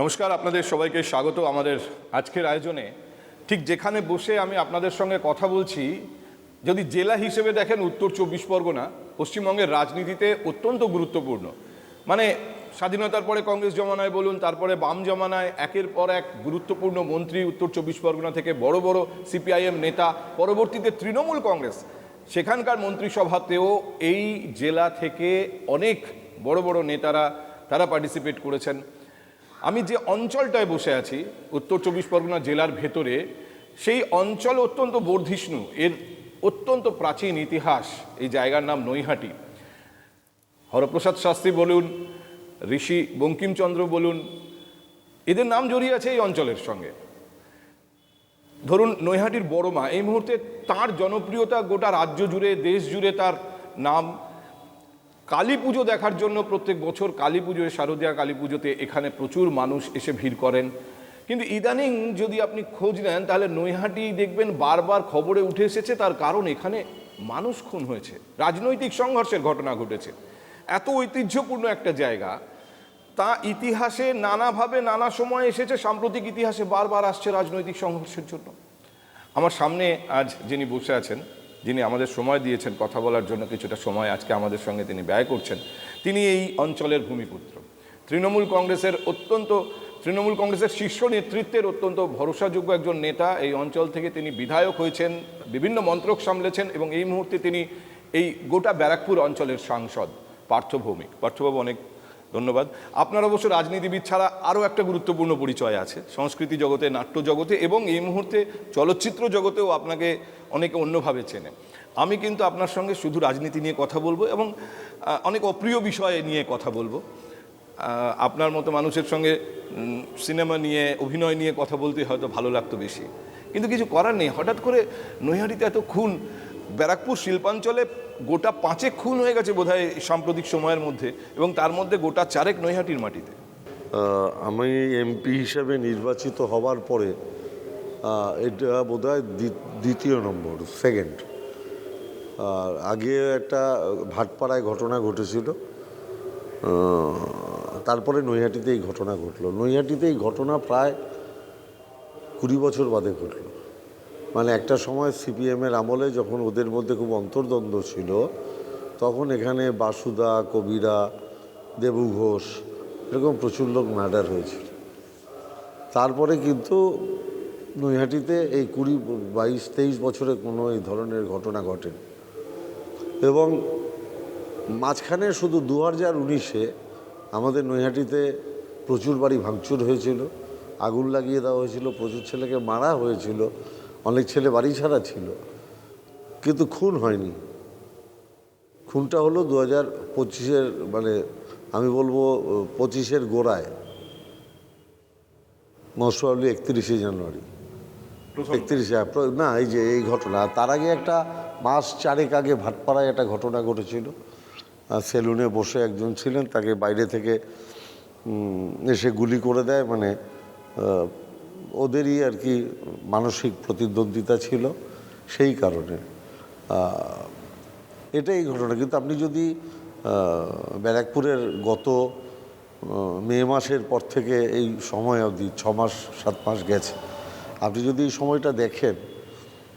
নমস্কার, আপনাদের সবাইকে স্বাগত আমাদের আজকের আয়োজনে। ঠিক যেখানে বসে আমি আপনাদের সঙ্গে কথা বলছি, যদি জেলা হিসেবে দেখেন উত্তর চব্বিশ পরগনা, পশ্চিমবঙ্গের রাজনীতিতে অত্যন্ত গুরুত্বপূর্ণ। মানে স্বাধীনতার পরে কংগ্রেস জমানায় বলুন, তারপরে বাম জমানায় একের পর এক গুরুত্বপূর্ণ মন্ত্রী উত্তর চব্বিশ পরগনা থেকে বড় বড় সিপিআইএম নেতা, পরবর্তীতে তৃণমূল কংগ্রেস। সেখানকার মন্ত্রিসভাতেও এই জেলা থেকে অনেক বড় বড় নেতারা, তারা পার্টিসিপেট করেছেন। আমি যে অঞ্চলটায় বসে আছি, উত্তর চব্বিশ পরগনা জেলার ভেতরে, সেই অঞ্চল অত্যন্ত বর্ধিষ্ণু। এর অত্যন্ত প্রাচীন ইতিহাস, এই জায়গার নাম নৈহাটি। হরপ্রসাদ শাস্ত্রী বলুন, ঋষি বঙ্কিমচন্দ্র বলুন, এদের নাম জড়িয়ে আছে এই অঞ্চলের সঙ্গে। ধরুন, নৈহাটির বড়মা এই মুহূর্তে তার জনপ্রিয়তা গোটা রাজ্য জুড়ে, দেশ জুড়ে তার নাম কালী পুজো দেখার জন্য প্রত্যেক বছর কালী পুজোয়, শারদীয়া কালী পুজোতে এখানে প্রচুর মানুষ এসে ভিড় করেন। কিন্তু ইদানিং যদি আপনি খোঁজ নেন, তাহলে নৈহাটি দেখবেন বারবার খবরে উঠে এসেছে, তার কারণ এখানে মানুষ খুন হয়েছে। রাজনৈতিক সংঘর্ষের ঘটনা ঘটেছে। এত ঐতিহ্যপূর্ণ একটা জায়গা, তা ইতিহাসে নানাভাবে নানা সময় এসেছে, সাম্প্রতিক ইতিহাসে বারবার আসছে রাজনৈতিক সংঘর্ষের জন্য। আমার সামনে আজ যিনি বসে আছেন যিনি আমাদের সময় দিয়েছেন কথা বলার জন্য কিছুটা সময় আজকে আমাদের সঙ্গে তিনি ব্যয় করছেন, তিনি এই অঞ্চলের ভূমিপুত্র। তৃণমূল কংগ্রেসের অত্যন্ত, তৃণমূল কংগ্রেসের শীর্ষ নেতৃত্বের অত্যন্ত ভরসাযোগ্য একজন নেতা এই অঞ্চল থেকে তিনি বিধায়ক হয়েছেন, বিভিন্ন মন্ত্রক সামলেছেন এবং এই মুহূর্তে তিনি এই গোটা ব্যারাকপুর অঞ্চলের সাংসদ, পার্থভৌমিক। পার্থবাবু অনেক ধন্যবাদ। আপনার অবশ্য রাজনীতিবিদ ছাড়া আরও একটা গুরুত্বপূর্ণ পরিচয় আছে। সংস্কৃতি জগতে, নাট্য জগতে এবং এই মুহূর্তে চলচ্চিত্র জগতেও আপনাকে অনেকে অন্যভাবে চেনে। আমি কিন্তু আপনার সঙ্গে শুধু রাজনীতি নিয়ে কথা বলব এবং অনেক অপ্রিয় বিষয় নিয়ে কথা বলব। আপনার মতো মানুষের সঙ্গে সিনেমা নিয়ে, অভিনয় নিয়ে কথা বলতে হয়তো ভালো লাগতো বেশি। কিন্তু কিছু করার নেই। হঠাৎ করে নৈহাটিতে এত খুন ব্যারাকপুর শিল্পাঞ্চলে গোটা পাঁচেক খুন হয়ে গেছে বোধহয় সাম্প্রতিক সময়ের মধ্যে এবং তার মধ্যে গোটা চারেক নৈহাটির মাটিতে। আমি এমপি হিসেবে নির্বাচিত হওয়ার পরে এটা বোধহয় দ্বি- দ্বিতীয় নম্বর সেকেন্ড আর আগে একটা ভাটপাড়ায় ঘটনা ঘটেছিল তারপরে নৈহাটিতে এই ঘটনা ঘটলো। নৈহাটিতে এই ঘটনা প্রায় কুড়ি বছর বাদে ঘটলো। মানে একটা সময় সিপিএমের আমলে যখন ওদের মধ্যে খুব অন্তর্দ্বন্দ্ব ছিল, তখন এখানে বাসুদা, কবিরা, দেবু ঘোষ এরকম প্রচুর লোক মার্ডার হয়েছিল। তারপরে কিন্তু নৈহাটিতে এই কুড়ি, বাইশ, তেইশ বছরে কোনো এই ধরনের ঘটনা ঘটেনি এবং মাঝখানে শুধু দু হাজার উনিশে আমাদের নৈহাটিতে প্রচুর বাড়ি ভাঙচুর হয়েছিল, আগুন লাগিয়ে দেওয়া হয়েছিল, প্রচুর ছেলেকে মারা হয়েছিল অনেক ছেলে বাড়ি ছাড়া ছিল কিন্তু খুন হয়নি। খুনটা হলো দু হাজার পঁচিশের মানে আমি বলব পঁচিশের গোড়ায় প্রবলি একত্রিশে জানুয়ারি। একত্রিশে না এই যে এই ঘটনা। তার আগে একটা মাস চারেক আগে ভাটপাড়ায় একটা ঘটনা ঘটেছিল। আর সেলুনে বসে একজন ছিলেন তাকে বাইরে থেকে এসে গুলি করে দেয় মানে ওদেরই আর কি মানসিক প্রতিদ্বন্দ্বিতা ছিল সেই কারণে। এটাই ঘটনা। কিন্তু আপনি যদি ব্যারাকপুরের গত মে মাসের পর থেকে এই সময় অবধি, ছ মাস, সাত মাস গেছে, আপনি যদি এই সময়টা দেখেন,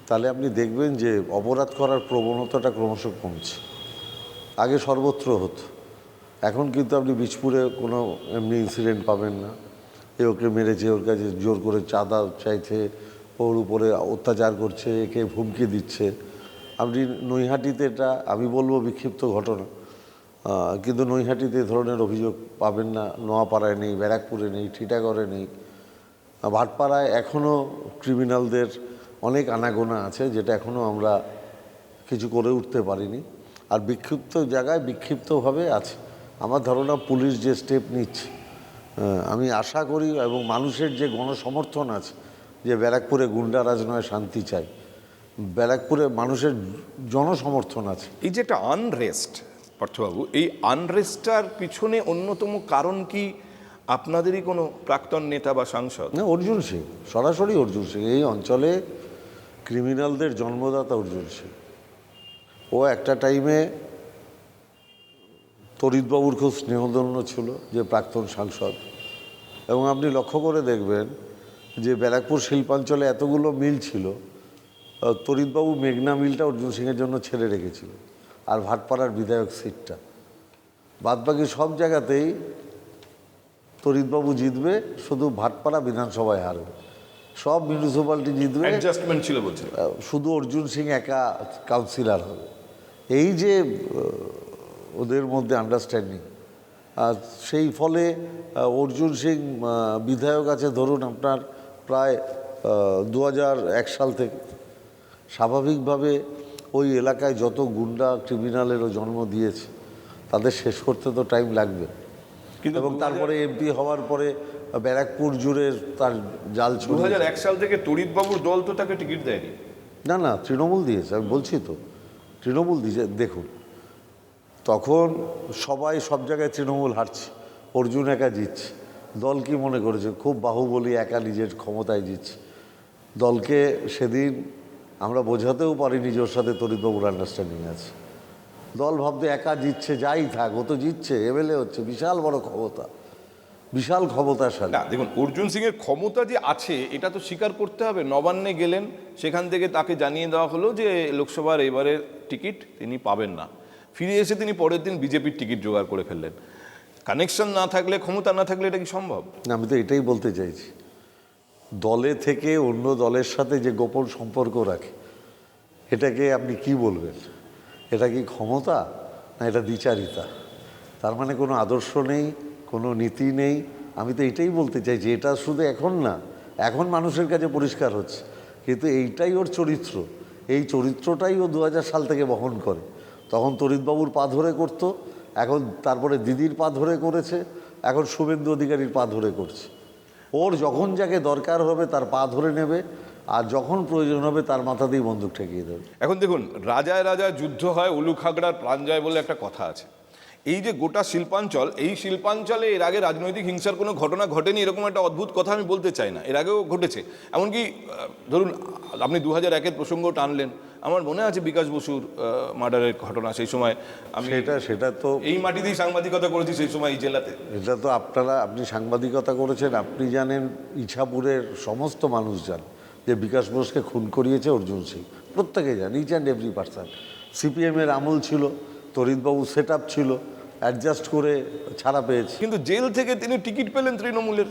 তাহলে আপনি দেখবেন যে অপরাধ করার প্রবণতাটা ক্রমশ কমছে। আগে সর্বত্র হতো। এখন কিন্তু আপনি বীজপুরে কোনো এমনি ইনসিডেন্ট পাবেন না। এ ওকে মেরেছে, ওর কাছে জোর করে চাঁদা চাইছে, ওর উপরে অত্যাচার করছে, একে হুমকি দিচ্ছে। আপনি নৈহাটিতে এটা, আমি বলব বিক্ষিপ্ত ঘটনা। কিন্তু নৈহাটিতে ধরনের অভিযোগ পাবেন না। নোয়াপাড়ায় নেই, ব্যারাকপুরে নেই টিটাগড়ে নেই। ভাটপাড়ায় এখনও ক্রিমিনালদের অনেক আনাগোনা আছে, যেটা এখনও আমরা কিছু করে উঠতে পারিনি। আর বিক্ষিপ্ত জায়গায় বিক্ষিপ্তভাবে আছে। আমার ধারণা পুলিশ যে স্টেপ নিচ্ছে আমি আশা করি এবং মানুষের যে গণসমর্থন আছে যে ব্যারাকপুরে গুন্ডারাজ নয় শান্তি চাই ব্যারাকপুরে মানুষের জনসমর্থন আছে। এই যে একটা আনরেস্ট পার্থবাবু এই আনরেস্টটার পিছনে অন্যতম কারণ কি আপনাদেরই কোনো প্রাক্তন নেতা বা সাংসদ? না অর্জুন সিং সরাসরি অর্জুন সিং এই অঞ্চলে ক্রিমিনালদের জন্মদাতা অর্জুন সিং। ও একটা টাইমে তরিতবাবুর খুব স্নেহধন্য ছিল যে প্রাক্তন সাংসদ। এবং আপনি লক্ষ্য করে দেখবেন যে ব্যারাকপুর শিল্পাঞ্চলে এতগুলো মিল ছিল তরিতবাবু মেঘনা মিলটা অর্জুন সিংয়ের জন্য ছেড়ে রেখেছিল আর ভাটপাড়ার বিধায়ক সিটটা। বাদবাকি সব জায়গাতেই তরিতবাবু জিতবে শুধু ভাটপাড়া বিধানসভায় হারবে। সব মিউনিসিপ্যালিটি জিতবে। অ্যাডজাস্টমেন্ট ছিল বলছেন। আহ, শুধু অর্জুন সিং একা কাউন্সিলর হবে। এই যে ওদের মধ্যে আন্ডারস্ট্যান্ডিং আর সেই ফলে অর্জুন সিং বিধায়ক আছে ধরুন আপনার প্রায় দু এক সাল থেকে। স্বাভাবিকভাবে ওই এলাকায় যত গুন্ডা ক্রিমিনালেরও জন্ম দিয়েছে তাদের শেষ করতে তো টাইম লাগবে। কিন্তু এবং তারপরে এমপি হওয়ার পরে ব্যারাকপুর জুড়ে তার জাল দু হাজার এক সাল থেকে তড়িৎবাবুর দল তো তাকে টিকিট দেয়নি। না না তৃণমূল দিয়েছে আমি বলছি তো। তৃণমূল দিয়েছে দেখুন তখন সবাই সব জায়গায় তৃণমূল হারছে। অর্জুন একা জিতছে। দল কি মনে করেছে? খুব বাহুবলী একা নিজের ক্ষমতায় জিতছে। দলকে সেদিন আমরা বোঝাতেও পারিনি যে ওর সাথে তরিতবাবুর আন্ডারস্ট্যান্ডিং আছে। দল ভাবতে একা জিতছে, যাই থাক, ও তো জিতছে এমএলএ হচ্ছে, বিশাল বড় ক্ষমতা। বিশাল ক্ষমতাশালী। না, দেখুন, অর্জুন সিংয়ের ক্ষমতা যে আছে, এটা তো স্বীকার করতে হবে। নবান্নে গেলেন, সেখান থেকে তাকে জানিয়ে দেওয়া হলো যে লোকসভার এবারের টিকিট তিনি পাবেন না। ফিরে এসে তিনি পরের দিন বিজেপির টিকিট জোগাড় করে ফেললেন। কানেকশন না থাকলে ক্ষমতা না থাকলে এটা কি সম্ভব? না, আমি তো এটাই বলতে চাইছি। দলে থেকে অন্য দলের সাথে যে গোপন সম্পর্ক রাখে এটাকে আপনি কি বলবেন? এটা কি ক্ষমতা না এটা দ্বিচারিতা? তার মানে কোনো আদর্শ নেই কোনো নীতি নেই। আমি তো এটাই বলতে চাইছি এটা শুধু এখন না এখন মানুষের কাছে পরিষ্কার হচ্ছে। কিন্তু এইটাই ওর চরিত্র। এই চরিত্রটাই ও দু হাজার সাল থেকে বহন করে। তখন তরিতবাবুর পা ধরে করত, এখন তারপরে দিদির পা ধরে করেছে, এখন শুভেন্দু অধিকারীর পা ধরে করছে। ওর যখন যাকে দরকার হবে তার পা ধরে নেবে, আর যখন প্রয়োজন হবে তার মাথা দিয়ে বন্দুক ঠেকিয়ে দেবে। এখন দেখুন, রাজায় রাজায় যুদ্ধ হয় উলু খাগড়ার প্রাণ যায় বলে একটা কথা আছে। এই যে গোটা শিল্পাঞ্চল এই শিল্পাঞ্চলে এর আগে রাজনৈতিক হিংসার কোনো ঘটনা ঘটেনি এরকম একটা অদ্ভুত কথা আমি বলতে চাই না। এর আগেও ঘটেছে। এমনকি ধরুন আপনি দু হাজার একের প্রসঙ্গ টানলেন। আমার মনে আছে বিকাশ বসুর মার্ডারের ঘটনা সেই সময় আমি সেটা সেটা তো এই মাটিতেই সাংবাদিকতা করেছি সেই সময় এই জেলাতে। এটা তো আপনারা আপনি সাংবাদিকতা করেছেন আপনি জানেন ইছাপুরের সমস্ত মানুষ জান যে বিকাশ বোসকে খুন করিয়েছে অর্জুন সিং। প্রত্যেকে জান ইচ অ্যান্ড এভরি পার্সন সিপিএমের আমল ছিল তরিতবাবু সেট আপ ছিল অ্যাডজাস্ট করে ছাড়া পেয়েছে। কিন্তু জেল থেকে তিনি টিকিট পেলেন তৃণমূলের।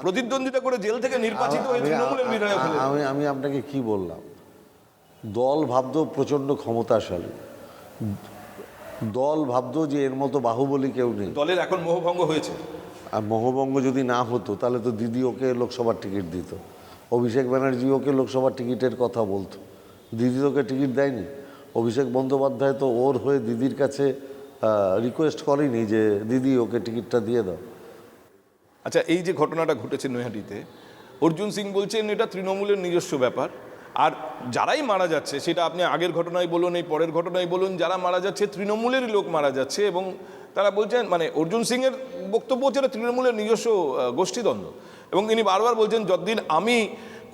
প্রতিদ্বন্দ্বিতা করে জেল থেকে নির্বাচিত হয়ে আমি- তৃণমূলের বিধায়ক আমি আমি আপনাকে কি বললাম? দল ভাবতো প্রচণ্ড ক্ষমতাশালী। দল ভাবতো যে এর মতো বাহুবলী কেউ নেই। দলের এখন মোহভঙ্গ হয়েছে। আর মোহভঙ্গ যদি না হতো তাহলে তো দিদি ওকে লোকসভার টিকিট দিত। অভিষেক ব্যানার্জি ওকে লোকসভার টিকিটের কথা বলতো। দিদি তোকে টিকিট দেয়নি। অভিষেক বন্দ্যোপাধ্যায় তো ওর হয়ে দিদির কাছে রিকোয়েস্ট করেনি যে, দিদি, ওকে টিকিটটা দিয়ে দাও। আচ্ছা এই যে ঘটনাটা ঘটেছে নৈহাটিতে, অর্জুন সিং বলছেন, এটা তৃণমূলের নিজস্ব ব্যাপার। আর যারাই মারা যাচ্ছে, সেটা আপনি আগের ঘটনায় বলুন, এই পরের ঘটনায় বলুন, যারা মারা যাচ্ছে, তৃণমূলেরই লোক মারা যাচ্ছে এবং তারা বলছেন মানে অর্জুন সিংয়ের বক্তব্য হচ্ছে এটা তৃণমূলের নিজস্ব গোষ্ঠীদ্বন্দ্ব। এবং তিনি বারবার বলছেন, যতদিন আমি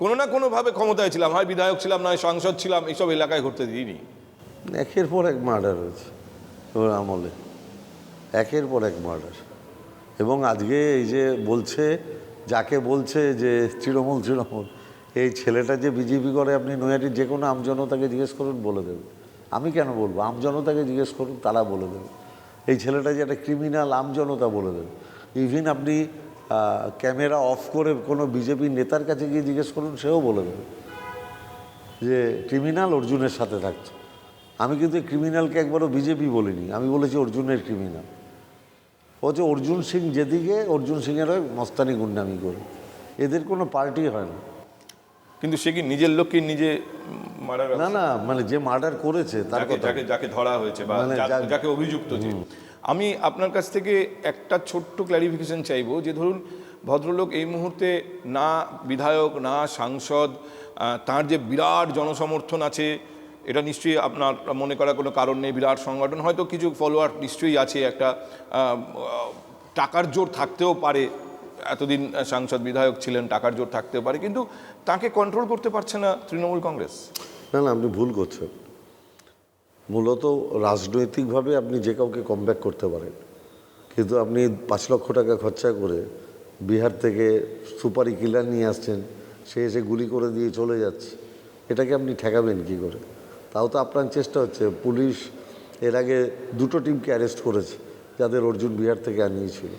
কোনো না কোনোভাবে ক্ষমতায় ছিলাম, হয় বিধায়ক ছিলাম, নয় সাংসদ ছিলাম, এইসব এলাকায় ঘটতে দিইনি। একের পর এক মার্ডার হয়েছে ওর আমলে। একের পর এক মার্ডার এবং আজকে এই যে বলছে, যাকে বলছে যে তৃণমূল তৃণমূল, এই ছেলেটা যে বিজেপি করে, আপনি নৈহাটির যে কোনো আমজনতাকে জিজ্ঞেস করুন, বলে দেবে। আমি কেন বলব? আমজনতাকে জিজ্ঞেস করুন, তারা বলে দেবে। এই ছেলেটা যে একটা ক্রিমিনাল আমজনতা বলে দেবে। ইভিন আপনি ক্যামেরা অফ করে কোনো বিজেপি নেতার কাছে গিয়ে জিজ্ঞেস করুন, সেও বলে দেবে যে ক্রিমিনাল অর্জুনের সাথে থাকতো আমি কিন্তু ক্রিমিনালকে একবারও বিজেপি বলিনি আমি বলেছি অর্জুনের ক্রিমিনাল হচ্ছে অর্জুন সিং যেদিকে অর্জুন সিংয়ের মস্তানি গুন্ডামি করে। এদের কোনো পার্টি হয় না। কিন্তু সে কি নিজের লোককে নিজে মারা না না মানে যে মার্ডার করেছে তার যাকে কথা। যাকে যাকে ধরা হয়েছে বা মানে যাকে অভিযুক্ত যে। আমি আপনার কাছ থেকে একটা ছোট্ট ক্ল্যারিফিকেশন চাইব যে ধরুন ভদ্রলোক এই মুহূর্তে না বিধায়ক না সাংসদ তার যে বিরাট জনসমর্থন আছে এটা নিশ্চয়ই আপনার মনে করার কোনো কারণ নেই, বিরাট সংগঠন। হয়তো কিছু ফলোয়ার নিশ্চয়ই আছে, একটা টাকার জোর থাকতেও পারে। এতদিন সাংসদ বিধায়ক ছিলেন, টাকার জোর থাকতেও পারে, কিন্তু তাকে কন্ট্রোল করতে পারছে না তৃণমূল কংগ্রেস। না না, আপনি ভুল করছেন। মূলত রাজনৈতিকভাবে আপনি যে কাউকে কমব্যাক করতে পারেন, কিন্তু আপনি পাঁচ লক্ষ টাকা খরচা করে বিহার থেকে সুপারি কিলার নিয়ে আসছেন, সে এসে গুলি করে দিয়ে চলে যাচ্ছে। এটাকে আপনি ঠেকাবেন কি করে? তাও তো আপনার চেষ্টা হচ্ছে। পুলিশ এর আগে দুটো টিমকে অ্যারেস্ট করেছে যাদের অর্জুন বিহার থেকে আনিয়েছিল।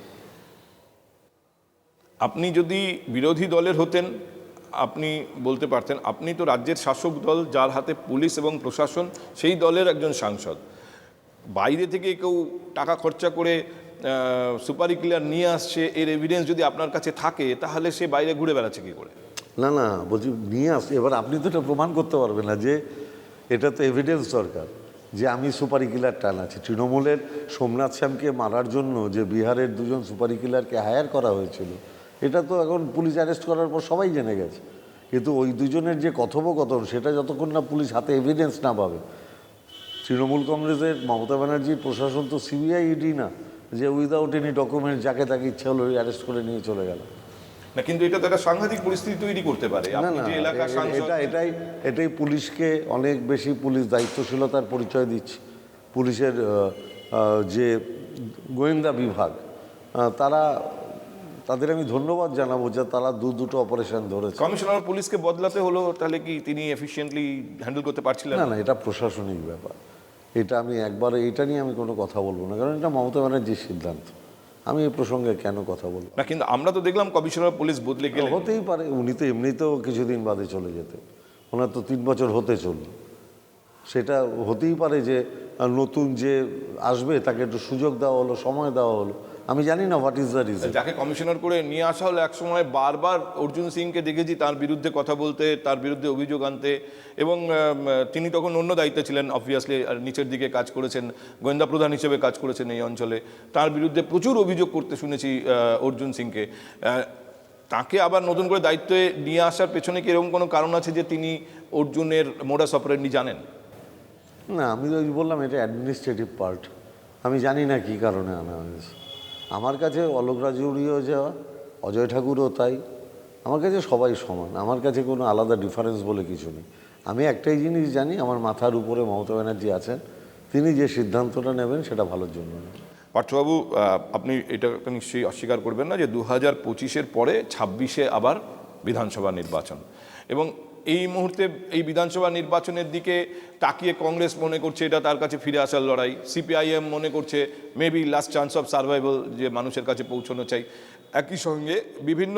আপনি যদি বিরোধী দলের হতেন আপনি বলতে পারতেন আপনি তো রাজ্যের শাসক দল যার হাতে পুলিশ এবং প্রশাসন সেই দলের একজন সাংসদ। বাইরে থেকে কেউ টাকা খরচা করে সুপারি ক্লিয়ার নিয়ে আসছে এর এভিডেন্স যদি আপনার কাছে থাকে তাহলে সে বাইরে ঘুরে বেড়াচ্ছে কী করে? না না বলছি নিয়ে আস এবার আপনি তো এটা প্রমাণ করতে পারবেন না যে এটা তো এভিডেন্স দরকার যে আমি সুপারি কিলার টান আছি। তৃণমূলের সোমনাথ শ্যামকে মারার জন্য যে বিহারের দুজন সুপারি কিলারকে হায়ার করা হয়েছিল, এটা তো এখন পুলিশ অ্যারেস্ট করার পর সবাই জেনে গেছে। কিন্তু ওই দুজনের যে কথোপকথন, সেটা যতক্ষণ না পুলিশ হাতে এভিডেন্স না পাবে, তৃণমূল কংগ্রেসের মমতা ব্যানার্জির প্রশাসন তো সিবিআই ইডি না, যে উইদাউট এনি ডকুমেন্ট যাকে তাকে ইচ্ছা হলো অ্যারেস্ট করে নিয়ে চলে গেল। না কিন্তু এটা তো একটা সাংঘাতিক পরিস্থিতি তৈরি করতে পারে। আপনি যে এটা এটাই এটাই পুলিশকে অনেক বেশি পুলিশ দায়িত্বশীলতার পরিচয় দিচ্ছে। পুলিশের যে গোয়েন্দা বিভাগ তারা তাদের আমি ধন্যবাদ জানাব যে তারা দু দুটো অপারেশন ধরেছে। কমিশনার পুলিশকে বদলাতে হলো তাহলে কি তিনি এফিসিয়েন্টলি হ্যান্ডেল করতে পারছিলেন? না না এটা প্রশাসনিক ব্যাপার। এটা আমি একবার এটা নিয়ে আমি কোনো কথা বলব না কারণ এটা মমতা ব্যানার্জির সিদ্ধান্ত। আমি এই প্রসঙ্গে কেন কথা বলব? না কিন্তু আমরা তো দেখলাম কমিশনার পুলিশ বদলে গেলে হতেই পারে উনি তো এমনিতেও কিছুদিন বাদে চলে যেতেন ওনার তো তিন বছর হতে চলল। সেটা হতেই পারে যে নতুন যে আসবে তাকে একটু সুযোগ দেওয়া হলো সময় দেওয়া হলো। আমি জানি না হোয়াট ইজ দ্য রিজন যাকে কমিশনার করে নিয়ে আসা হলো একসময় বারবার অর্জুন সিংকে দেখেছি তার বিরুদ্ধে কথা বলতে তার বিরুদ্ধে অভিযোগ আনতে এবং তিনি তখন অন্য দায়িত্বে ছিলেন অবভিয়াসলি নিচের দিকে কাজ করেছেন গোয়েন্দা প্রধান হিসেবে কাজ করেছেন এই অঞ্চলে। তার বিরুদ্ধে প্রচুর অভিযোগ করতে শুনেছি অর্জুন সিংকে। তাকে আবার নতুন করে দায়িত্বে নিয়ে আসার পেছনে কি এরকম কোনো কারণ আছে যে তিনি অর্জুনের মোডাস অপারেন্ডি জানেন? না আমি তো বললাম এটা অ্যাডমিনিস্ট্রেটিভ পার্ট আমি জানি না কী কারণে আনা হয়েছে। আমার কাছে অলোক রাজুরিও যাওয়া অজয় ঠাকুরও তাই। আমার কাছে সবাই সমান। আমার কাছে কোনো আলাদা ডিফারেন্স বলে কিছু নেই। আমি একটাই জিনিস জানি, আমার মাথার উপরে মমতা ব্যানার্জি আছেন, তিনি যে সিদ্ধান্তটা নেবেন সেটা ভালোর জন্য পার্থবাবু আপনি এটা নিশ্চয়ই অস্বীকার করবেন না যে দু হাজার পঁচিশের পরে ছাব্বিশে আবার বিধানসভা নির্বাচন। এবং এই মুহূর্তে এই বিধানসভা নির্বাচনের দিকে তাকিয়ে কংগ্রেস মনে করছে এটা তার কাছে ফিরে আসার লড়াই। সিপিআইএম মনে করছে maybe last chance of survival যে মানুষের কাছে পৌঁছানো চাই। একই সঙ্গে বিভিন্ন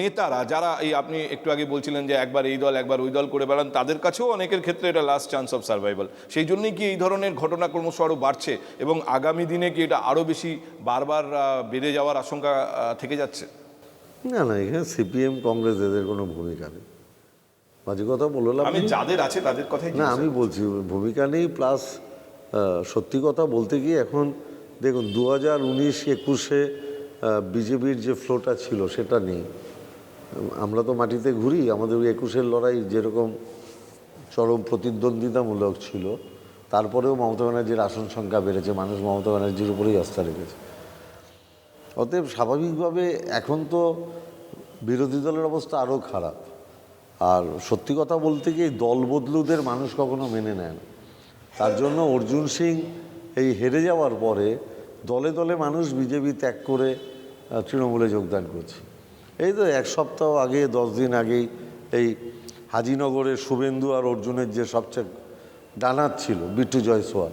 নেতারা যারা এই আপনি একটু আগে বলছিলেন যে একবার এই দল, একবার ওই দল করে বেড়ান, তাদের কাছেও অনেকের ক্ষেত্রে এটা লাস্ট চান্স অফ সার্ভাইভাল সেই জন্যই কি এই ধরনের ঘটনা ক্রমশ আরও বাড়ছে এবং আগামী দিনে কি এটা আরও বেশি বারবার বেড়ে যাওয়ার আশঙ্কা থেকে যাচ্ছে? না না, এখানে সিপিএম, কংগ্রেস এদের কোনো ভূমিকা নেই। বাজে কথা বললাম। আমি যাদের আছে তাদের কথাই না আমি বলছি ভূমিকা নেই প্লাস সত্যি কথা বলতে গিয়ে এখন দেখুন দু হাজার উনিশ একুশে বিজেপির যে ফ্লোটা ছিল সেটা নেই। আমরা তো মাটিতে ঘুরি আমাদের ওই একুশের লড়াই যেরকম চরম প্রতিদ্বন্দ্বিতামূলক ছিল তারপরেও মমতা ব্যানার্জির আসন সংখ্যা বেড়েছে মানুষ মমতা ব্যানার্জির উপরেই আস্থা রেখেছে। অতএব স্বাভাবিকভাবে এখন তো বিরোধী দলের অবস্থা আরও খারাপ। আর সত্যি কথা বলতে কি এই দল বদলুদের মানুষ কখনো মেনে নেয় না। তার জন্য অর্জুন সিং এই হেরে যাওয়ার পরে দলে দলে মানুষ বিজেপি ত্যাগ করে তৃণমূলে যোগদান করছে। এই তো এক সপ্তাহ আগে দশ দিন আগেই এই হাজিনগরের শুভেন্দু আর অর্জুনের যে সবচেয়ে ডানাত ছিল বিট্টু জয়সওয়াল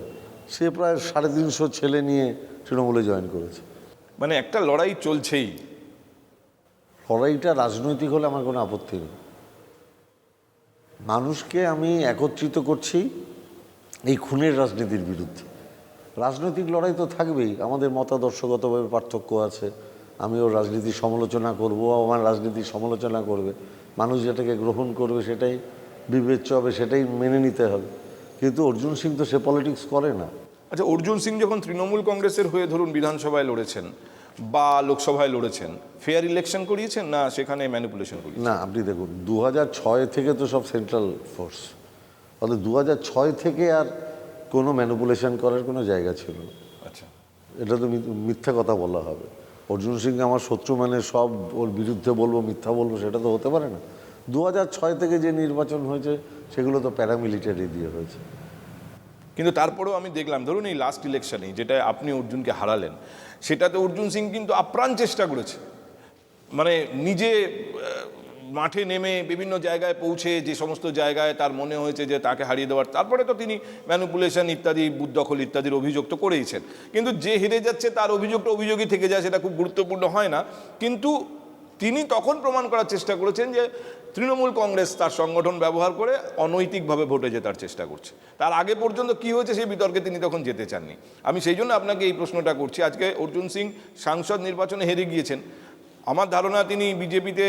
সে প্রায় সাড়ে তিনশো ছেলে নিয়ে তৃণমূলে জয়েন করেছে। মানে একটা লড়াই চলছেই। লড়াইটা রাজনৈতিক হলে আমার কোনো আপত্তি নেই। মানুষকে আমি একত্রিত করছি এই খুনের রাজনীতির বিরুদ্ধে। রাজনৈতিক লড়াই তো থাকবেই, আমাদের মতাদর্শগতভাবে পার্থক্য আছে। আমিও রাজনীতির সমালোচনা করব, আমার রাজনীতির সমালোচনা করবে। মানুষ যেটাকে গ্রহণ করবে সেটাই বিবেচ্য হবে, সেটাই মেনে নিতে হবে। কিন্তু অর্জুন সিং তো সে পলিটিক্স করে না। আচ্ছা অর্জুন সিং যখন তৃণমূল কংগ্রেসের হয়ে ধরুন বিধানসভায় লড়েছেন বা লোকসভায় লড়েছেন ফেয়ার ইলেকশন করিয়েছেন না সেখানে ম্যানিপুলেশন করিয়েছেন? না আপনি দেখুন দু ছয় থেকে তো সব সেন্ট্রাল ফোর্স অর্থাৎ দু ছয় থেকে আর কোনো ম্যানিপুলেশন করার কোনো জায়গা ছিল না। আচ্ছা। এটা তো মিথ্যা কথা বলা হবে। অর্জুন সিং আমার শত্রু মানে সব ওর বিরুদ্ধে বলব মিথ্যা বলব সেটা তো হতে পারে না। দু ছয় থেকে যে নির্বাচন হয়েছে সেগুলো তো প্যারামিলিটারি দিয়ে হয়েছে। কিন্তু তারপরেও আমি দেখলাম, ধরুন এই লাস্ট ইলেকশনে যেটা আপনি অর্জুনকে হারালেন, সেটাতে অর্জুন সিং কিন্তু আপ্রাণ চেষ্টা করেছে। মানে নিজে মাঠে নেমে বিভিন্ন জায়গায় পৌঁছে যে সমস্ত জায়গায় তার মনে হয়েছে যে তাকে হারিয়ে দেওয়ার, তারপরে তো তিনি ম্যানুপুলেশন ইত্যাদি বুথ দখল ইত্যাদির অভিযোগ তো করেইছেন। কিন্তু যে হেরে যাচ্ছে তার অভিযোগটা অভিযোগই থেকে যায়, সেটা খুব গুরুত্বপূর্ণ হয় না। কিন্তু তিনি তখন প্রমাণ করার চেষ্টা করেছেন যে তৃণমূল কংগ্রেস তার সংগঠন ব্যবহার করে অনৈতিকভাবে ভোটে জেতার চেষ্টা করছে। তার আগে পর্যন্ত কি হয়েছে সেই বিতর্কে তিনি তখন যেতে চাননি। আমি সেই জন্য আপনাকে এই প্রশ্নটা করছি। আজকে অর্জুন সিং সাংসদ নির্বাচনে হেরে গিয়েছেন। আমার ধারণা তিনি বিজেপিতে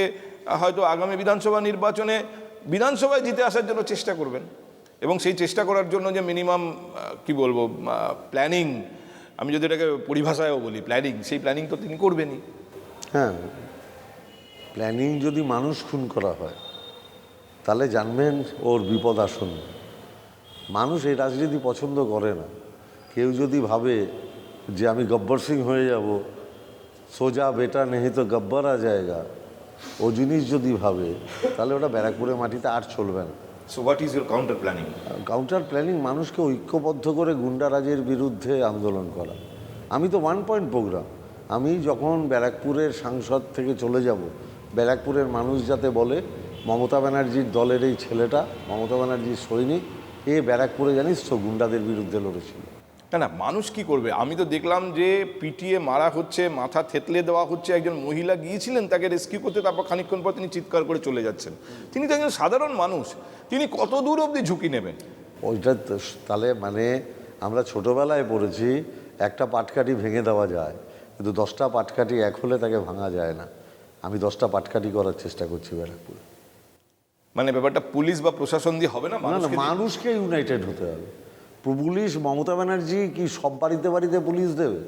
হয়তো আগামী বিধানসভা নির্বাচনে বিধানসভায় জিতে আসার জন্য চেষ্টা করবেন। এবং সেই চেষ্টা করার জন্য যে মিনিমাম কি বলব প্ল্যানিং, আমি যদি এটাকে পরিভাষায়ও বলি, প্ল্যানিং, সেই প্ল্যানিং তো তিনি করবেনই। হ্যাঁ প্ল্যানিং যদি মানুষ খুন করা হয় তাহলে জানবেন ওর বিপদ আসন্ন মানুষ এই রাজনীতি পছন্দ করে না। কেউ যদি ভাবে যে আমি গব্বর সিং হয়ে যাব সোজা বেটা নেই তো গব্বরা জায়গা ও জিনিস যদি ভাবে তাহলে ওটা ব্যারাকপুরের মাটিতে আর চলবে না। So what is your counter planning counter planning মানুষকে ঐক্যবদ্ধ করে গুন্ডারাজের বিরুদ্ধে আন্দোলন করা। আমি তো ওয়ান পয়েন্ট প্রোগ্রাম আমি যখন ব্যারাকপুরের সাংসদ থেকে চলে যাব ব্যারাকপুরের মানুষ যাতে বলে মমতা ব্যানার্জির দলের এই ছেলেটা মমতা ব্যানার্জির সৈনিক এ ব্যারাকপুরে জানিস তো গুন্ডাদের বিরুদ্ধে লড়েছিল। না না মানুষ কি করবে? আমি তো দেখলাম যে পিটিয়ে মারা হচ্ছে মাথা থেতলে দেওয়া হচ্ছে একজন মহিলা গিয়েছিলেন তাকে রেস্কিউ করতে তারপর খানিকক্ষণ পর তিনি চিৎকার করে চলে যাচ্ছেন। তিনি তো একজন সাধারণ মানুষ তিনি কত দূর অবধি ঝুঁকি নেবেন ওইটা তো তাহলে মানে আমরা ছোটোবেলায় পড়েছি একটা পাটকাঠি ভেঙে দেওয়া যায় কিন্তু দশটা পাটকাঠি এক হলে তাকে ভাঙা যায় না। আমি দশটা পাটকাটি করার চেষ্টা করছি ব্যারাকপুরে। মানে ব্যাপারটা পুলিশ বা প্রশাসন দিয়ে হবে না? না মানুষকে ইউনাইটেড হতে হবে। পুলিশ মমতা ব্যানার্জি কি সব বাড়িতে বাড়িতে পুলিশ দেবে?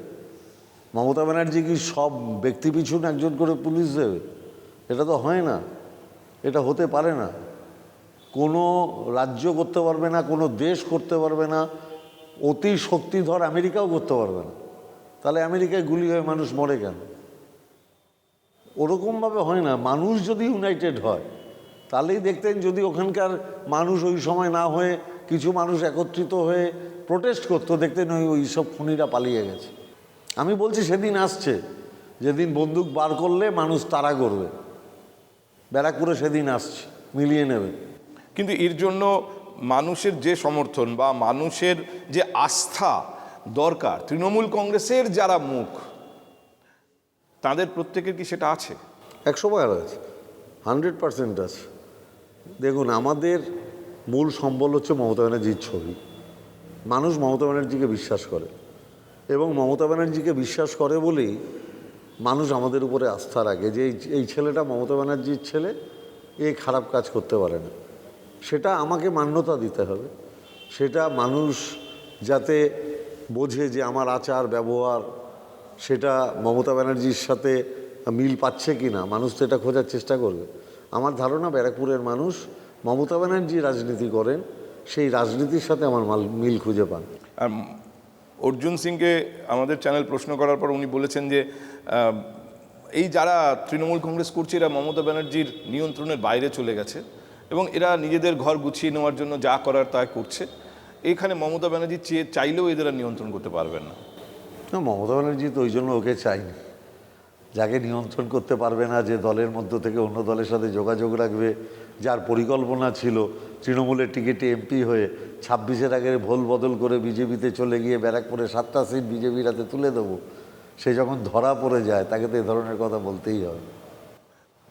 মমতা ব্যানার্জি কি সব ব্যক্তি পিছনে একজন করে পুলিশ দেবে? এটা তো হয় না। এটা হতে পারে না। কোনো রাজ্য করতে পারবে না কোনো দেশ করতে পারবে না। অতি শক্তিধর আমেরিকাও করতে পারবে না। তাহলে আমেরিকায় গুলি হয়ে মানুষ মরে কেন? ওরকমভাবে হয় না। মানুষ যদি ইউনাইটেড হয়, তাহলেই দেখতেন যদি ওখানকার মানুষ ওই সময় না হয়ে, কিছু মানুষ একত্রিত হয়ে প্রোটেস্ট করতো, দেখতেন ওই ওই সব খুনিরা পালিয়ে গেছে। আমি বলছি সেদিন আসছে, যেদিন বন্দুক বার করলে মানুষ তাড়া করবে। ব্যারাকপুরে সেদিন আসছে, মিলিয়ে নেবে। কিন্তু এর জন্য মানুষের যে সমর্থন বা মানুষের যে আস্থা দরকার, তৃণমূল কংগ্রেসের যারা মুখ তাদের প্রত্যেকের কি সেটা আছে? একশো বার আছে। হান্ড্রেড পার্সেন্ট আছে। দেখুন, আমাদের মূল সম্বল হচ্ছে মমতা ব্যানার্জির ছবি। মানুষ মমতা ব্যানার্জিকে বিশ্বাস করে এবং মমতা ব্যানার্জিকে বিশ্বাস করে বলেই মানুষ আমাদের উপরে আস্থা রাখে যে এই এই ছেলেটা মমতা ব্যানার্জির ছেলে, এ খারাপ কাজ করতে পারে না। সেটা আমাকে মান্যতা দিতে হবে। সেটা মানুষ যাতে বোঝে যে আমার আচার, ব্যবহার সেটা মমতা ব্যানার্জির সাথে মিল পাচ্ছে কি না? মানুষ তো এটা খোঁজার চেষ্টা করবে। আমার ধারণা ব্যারাকপুরের মানুষ মমতা ব্যানার্জি রাজনীতি করেন, সেই রাজনীতির সাথে আমার মাল, মিল খুঁজে পান। আর অর্জুন সিংকে আমাদের চ্যানেল প্রশ্ন করার পর উনি বলেছেন যে এই যারা তৃণমূল কংগ্রেস করছে, এরা মমতা ব্যানার্জির নিয়ন্ত্রণের বাইরে চলে গেছে এবং এরা নিজেদের ঘর গুছিয়ে নেওয়ার জন্য যা করার তা করছে। এখানে মমতা ব্যানার্জি চেয়ে চাইলেও এদের নিয়ন্ত্রণ করতে পারবেন না। না মমতা ব্যানার্জি তো ওই জন্য ওকে চাইনি। যাকে নিয়ন্ত্রণ করতে পারবে না, যে দলের মধ্য থেকে অন্য দলের সাথে যোগাযোগ রাখবে, যার পরিকল্পনা ছিল তৃণমূলের টিকিটে এমপি হয়ে ছাব্বিশের আগে ভোল বদল করে বিজেপিতে চলে গিয়ে ব্যারাকপুরে সাতটা সিট বিজেপির হাতে তুলে দেবো। সে যখন ধরা পড়ে যায়, তাকে তো এই ধরনের কথা বলতেই হবে।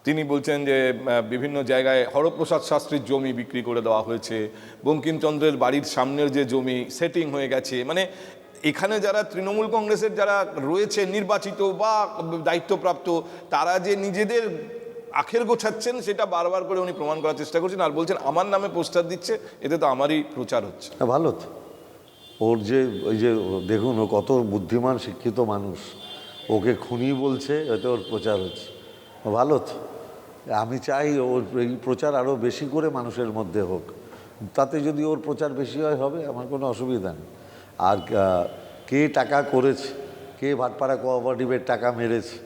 তিনি বলছেন যে বিভিন্ন জায়গায় হরপ্রসাদ শাস্ত্রীর জমি বিক্রি করে দেওয়া হয়েছে। বঙ্কিমচন্দ্রের বাড়ির সামনের যে জমি, সেটিং হয়ে গেছে। মানে এখানে যারা তৃণমূল কংগ্রেসের যারা রয়েছে, নির্বাচিত বা দায়িত্বপ্রাপ্ত, তারা যে নিজেদের আখের গোছাচ্ছেন, সেটা বারবার করে উনি প্রমাণ করার চেষ্টা করছেন আর বলছেন, আমার নামে পোস্টার দিচ্ছে, এতে তো আমারই প্রচার হচ্ছে। ভালো তো। ওর যে, ওই যে, দেখুন, ও কত বুদ্ধিমান, শিক্ষিত মানুষ। ওকে খুনি বলছে, এতে ওর প্রচার হচ্ছে। ভালো তো। আমি চাই ওর এই প্রচার আরও বেশি করে মানুষের মধ্যে হোক। তাতে যদি ওর প্রচার বেশি হয়, হবে, আমার কোনো অসুবিধা নেই। আর কে টাকা করেছে? কে ভাটপাড়া কোঅপারেটিভের টাকা মেরেছে?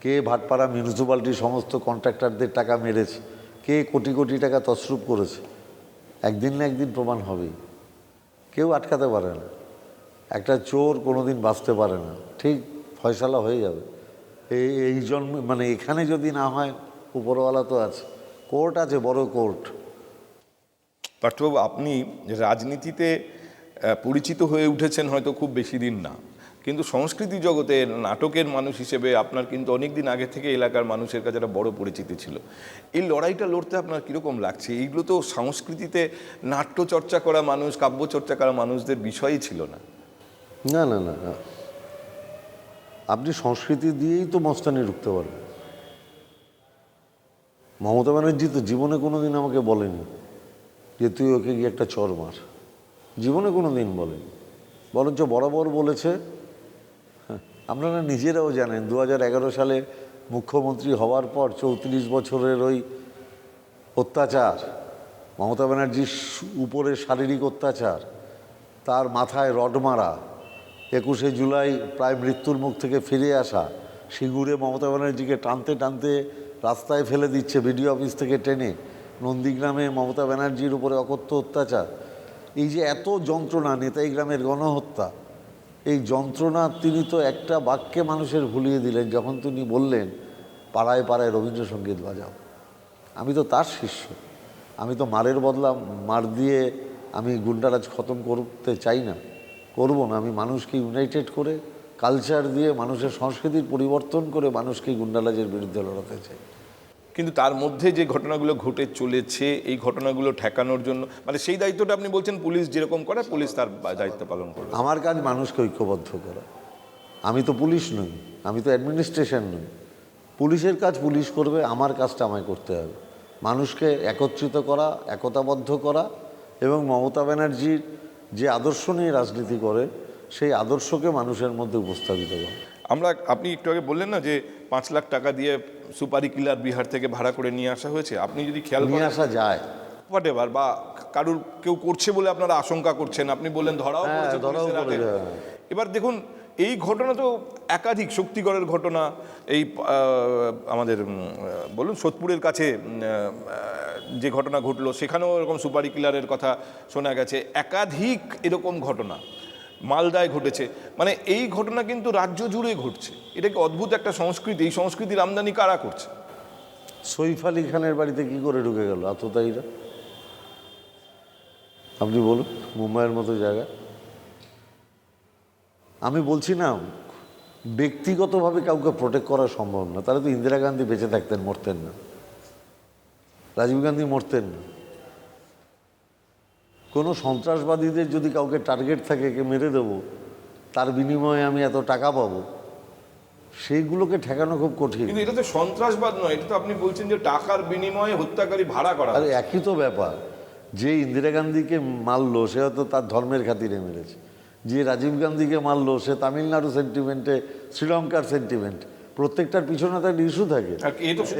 কে ভাটপাড়া মিউনিসিপ্যালিটির সমস্ত কন্ট্রাক্টরদের টাকা মেরেছে? কে কোটি কোটি টাকা তছরূপ করেছে? একদিন না একদিন প্রমাণ হবেই। কেউ আটকাতে পারে না। একটা চোর কোনো দিন বাঁচতে পারে না। ঠিক ফয়সালা হয়ে যাবে। এই এই জন্ম মানে এখানে যদি না হয়, উপরওয়ালা তো আছে। কোর্ট আছে, বড় কোর্ট। পার্থবাবু, আপনি রাজনীতিতে পরিচিত হয়ে উঠেছেন হয়তো খুব বেশি দিন না। কিন্তু সংস্কৃতি জগতে নাটকের মানুষ হিসেবে আপনার কিন্তু অনেক দিন আগে থেকে এলাকার মানুষের কাছে একটা বড় পরিচিতি ছিল। এই লড়াইটা লড়তে আপনার কীরকম লাগছে? এইগুলো তো সংস্কৃতিতে নাট্য চর্চা করা মানুষ, কাব্য চর্চা করা মানুষদের বিষয়ই ছিল না। না না না না। আপনি সংস্কৃতি দিয়েই তো মস্তানি ঢুকতে পারবেন। মমতা ব্যানার্জি তো জীবনে কোনো দিন আমাকে বলেনি যে তুই ওকে গিয়ে একটা চর মার। জীবনে কোনো দিন বলেনি। বরঞ্চ বরাবর বলেছে। আপনারা নিজেরাও জানেন দু হাজার এগারো সালে মুখ্যমন্ত্রী হওয়ার পর চৌত্রিশ বছরের ওই অত্যাচার, মমতা ব্যানার্জির উপরে শারীরিক অত্যাচার, তার মাথায় রড মারা, একুশে জুলাই প্রায় মৃত্যুর মুখ থেকে ফিরে আসা, সিঙ্গুরে মমতা ব্যানার্জিকে টানতে টানতে রাস্তায় ফেলে দিচ্ছে, বিডিও অফিস থেকে টেনে, নন্দীগ্রামে মমতা ব্যানার্জির উপরে অকথ্য অত্যাচার। এই যে এত যন্ত্রণা, নেতাই গ্রামের গণহত্যা, এই যন্ত্রণা তিনি তো একটা বাক্যে মানুষের ভুলিয়ে দিলেন যখন তিনি বললেন, পাড়ায় পাড়ায় রবীন্দ্রসঙ্গীত বাজাও। আমি তো তার শিষ্য। আমি তো মারের বদলা, মার দিয়ে আমি গুন্ডারাজ খতম করতে চাই না, করব না। আমি মানুষকে ইউনাইটেড করে কালচার দিয়ে মানুষের সংস্কৃতির পরিবর্তন করে মানুষকে গুন্ডারাজের বিরুদ্ধে লড়াতে চাই। কিন্তু তার মধ্যে যে ঘটনাগুলো ঘটে চলেছে, এই ঘটনাগুলো ঠেকানোর জন্য মানে সেই দায়িত্বটা আপনি বলছেন পুলিশ যেরকম করে, পুলিশ তার দায়িত্ব পালন করবে। আমার কাজ মানুষকে ঐক্যবদ্ধ করা। আমি তো পুলিশ নই, আমি তো অ্যাডমিনিস্ট্রেশন নই। পুলিশের কাজ পুলিশ করবে, আমার কাজটা আমায় করতে হবে। মানুষকে একত্রিত করা, একতাবদ্ধ করা এবং মমতা ব্যানার্জির যে আদর্শ নিয়ে রাজনীতি করে, সেই আদর্শকে মানুষের মধ্যে উপস্থাপিত করা। আমরা আপনি একটু আগে বললেন না যে পাঁচ লাখ টাকা দিয়ে সুপারি কিলার বিহার থেকে ভাড়া করে নিয়ে আসা হয়েছে? আপনি যদি খেয়াল নিয়ে আসা যায়। হোয়াট এভার বা কারুর কেউ করছে বলে আপনারা আশঙ্কা করছেন আপনি বললেন ধরাও হ্যাঁ। পড়েছে। এবার দেখুন এই ঘটনা তো একাধিক শক্তিগড়ের ঘটনা। এই আমাদের বলুন সোদপুরের কাছে যে ঘটনা ঘটলো সেখানেও এরকম সুপারি কিলারের কথা শোনা গেছে। একাধিক এরকম ঘটনা। মালদায় ঘটেছে। মানে এই ঘটনা কিন্তু রাজ্য জুড়ে ঘটছে। এটা কি অদ্ভুত একটা সংস্কৃতি? এই সংস্কৃতির আমদানি কারা করছে? সৈফ আলী খানের বাড়িতে কি করে ঢুকে গেল আততায়ীরা আপনি বলুন, মুম্বাইয়ের মতো জায়গা আমি বলছি না, ব্যক্তিগতভাবে কাউকে প্রোটেক্ট করা সম্ভব না। তাহলে তো ইন্দিরা গান্ধী বেঁচে থাকতেন, মরতেন না। রাজীব গান্ধী মরতেন না। কোনো সন্ত্রাসবাদীদের যদি কাউকে টার্গেট থাকে একে মেরে দেবো তার বিনিময়ে আমি এত টাকা পাবো। সেইগুলোকে ঠেকানো খুব কঠিন। কিন্তু এটা তো সন্ত্রাসবাদ নয় এটা তো আপনি বলছেন যে টাকার বিনিময়ে হত্যাকারী ভাড়া করা আর একই তো ব্যাপার যে ইন্দিরা গান্ধীকে মারলো সে হয়তো তার ধর্মের খাতিরে মেরেছে। যে রাজীব গান্ধীকে মারলো সে তামিলনাড়ু সেন্টিমেন্টে শ্রীলঙ্কার সেন্টিমেন্ট প্রত্যেকটার পিছনে তো একটা ইস্যু থাকে।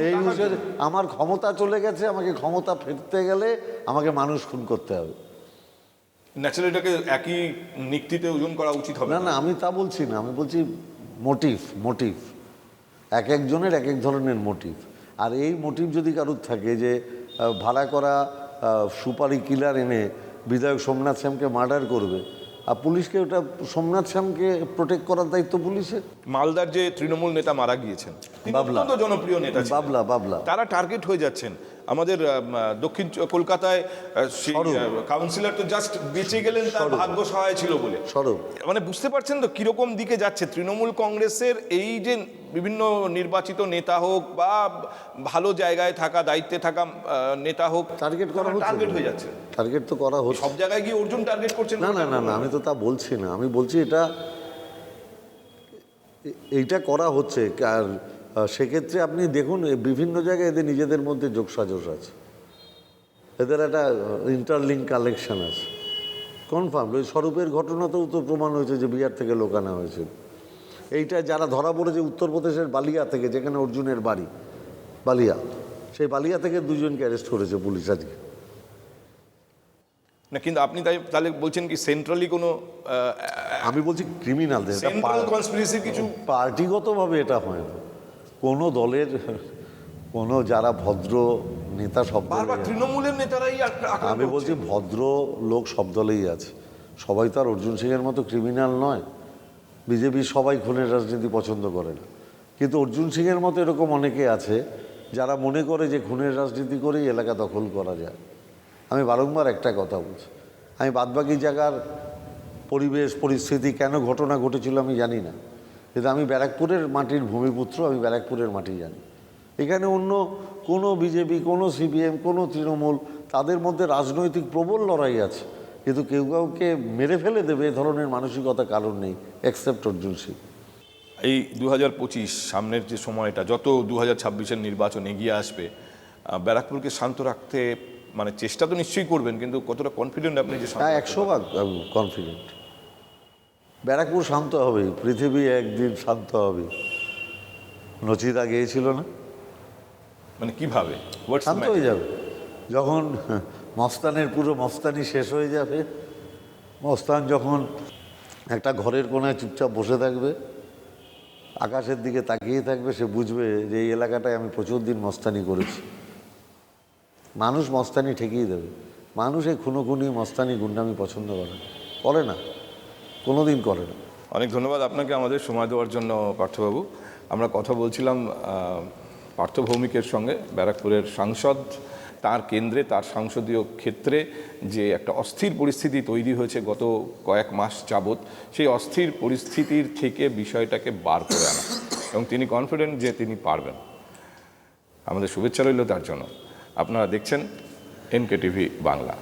এই ইস্যুর আমার ক্ষমতা চলে গেছে আমাকে ক্ষমতা ফেরতে গেলে আমাকে মানুষ খুন করতে হবে। ন্যাচারালিটাকে একই নিক্তিতে ওজন করা উচিত হবে না না? আমি তা বলছি না আমি বলছি মোটিভ মোটিভ এক একজনের এক এক ধরনের মোটিভ আর এই মোটিভ যদি কারুর থাকে যে ভাড়া করা সুপারি কিলার এনে বিধায়ক সোমনাথ শ্যামকে মার্ডার করবে আর পুলিশকে ওটা সোমনাথ শ্যামকে প্রোটেক্ট করার দায়িত্ব পুলিশের? মালদার যে তৃণমূল নেতা মারা গিয়েছেন বাবলা। জনপ্রিয় নেতা। বাবলা বাবলা। তারা টার্গেট হয়ে যাচ্ছেন। আমাদের দক্ষিণ কলকাতায় সেই কাউন্সিলর তো জাস্ট বেঁচে গেলেন তার ভাগ্য সহায় ছিল বলে। মানে বুঝতে পারছেন তো কীরকম দিকে যাচ্ছে? তৃণমূল কংগ্রেসের এই যে বিভিন্ন নির্বাচিত নেতা হোক বা ভালো জায়গায় থাকা দায়িত্বে থাকা নেতা হোক টার্গেট করা হচ্ছে। টার্গেট হয়ে যাচ্ছে। টার্গেট তো করা হচ্ছে। সব জায়গায় গিয়ে অর্জুন টার্গেট করছেন না না না না আমি তো তা বলছি না। আমি বলছি এটা এইটা করা হচ্ছে। আর সেক্ষেত্রে আপনি দেখুন বিভিন্ন জায়গায় এদের নিজেদের মধ্যে যোগসাজশ আছে। এদের একটা ইন্টারলিঙ্ক কালেকশন আছে। কনফার্ম ওই স্বরূপের ঘটনাতেও তো প্রমাণ হয়েছে যে বিহার থেকে লোক আনা হয়েছে। এইটা যারা ধরা পড়েছে উত্তরপ্রদেশের বালিয়া থেকে যেখানে অর্জুনের বাড়ি বালিয়া সেই বালিয়া থেকে দুজনকে অ্যারেস্ট করেছে পুলিশ আজকে। না কিন্তু আপনি তাই তাহলে বলছেন কি সেন্ট্রালি কোনো আমি বলছি ক্রিমিনালদের সেন্ট্রাল কিছু পার্টিগতভাবে এটা হয় না। কোনো দলের কোনো যারা ভদ্র নেতা সব তৃণমূলের নেতারাই আমি বলছি ভদ্র লোক সব দলেই আছে। সবাই তো আর অর্জুন সিংয়ের মতো ক্রিমিনাল নয়। বিজেপি সবাই খুনের রাজনীতি পছন্দ করে না। কিন্তু অর্জুন সিংয়ের মতো এরকম অনেকে আছে যারা মনে করে যে খুনের রাজনীতি করেই এলাকা দখল করা যায়। আমি বারংবার একটা কথা বলছি। আমি বাদবাকি জায়গার পরিবেশ পরিস্থিতি কেন ঘটনা ঘটেছিল আমি জানি না। কিন্তু আমি ব্যারাকপুরের মাটির ভূমিপুত্র আমি ব্যারাকপুরের মাটি জানি। এখানে অন্য কোনো বিজেপি কোনো সিপিএম কোনো তৃণমূল তাদের মধ্যে রাজনৈতিক প্রবল লড়াই আছে। কিন্তু কেউ কাউকে মেরে ফেলে দেবে এ ধরনের মানসিকতা কারণ নেই এক্সেপ্ট অর্জুন সিং। এই দু হাজার পঁচিশ সামনের যে সময়টা যত দু হাজার ছাব্বিশের নির্বাচন এগিয়ে আসবে ব্যারাকপুরকে শান্ত রাখতে মানে চেষ্টা তো নিশ্চয়ই করবেন কিন্তু কতটা কনফিডেন্ট আপনি যে একশো ভাগ কনফিডেন্ট ব্যারাকপুর শান্ত হবে পৃথিবী একদিন শান্ত হবে নচিদা গিয়েছিল না? মানে কীভাবে? শান্ত হয়ে যাবে। যখন মস্তানের পুরো মস্তানি শেষ হয়ে যাবে মস্তান যখন একটা ঘরের কোনায় চুপচাপ বসে থাকবে আকাশের দিকে তাকিয়ে থাকবে সে বুঝবে যে এই এলাকাটায় আমি প্রচুর দিন মস্তানি করেছি। মানুষ মস্তানি ঠেকিয়ে দেবে। মানুষ এই খুনোখুনি মস্তানি গুন্ডামি পছন্দ করে। করে না। কোনো দিন করে না। অনেক ধন্যবাদ আপনাকে আমাদের সময় দেওয়ার জন্য পার্থবাবু। আমরা কথা বলছিলাম আহ, পার্থ ভৌমিকের সঙ্গে। ব্যারাকপুরের সাংসদ তার কেন্দ্রে তার সংসদীয় ক্ষেত্রে যে একটা অস্থির পরিস্থিতি তৈরি হয়েছে গত কয়েক মাস যাবৎ সেই অস্থির পরিস্থিতির থেকে বিষয়টাকে বার করে আনা। এবং তিনি কনফিডেন্ট যে তিনি পারবেন। আমাদের শুভেচ্ছা রইল তার জন্য। আপনারা দেখছেন এনকে টিভি বাংলা।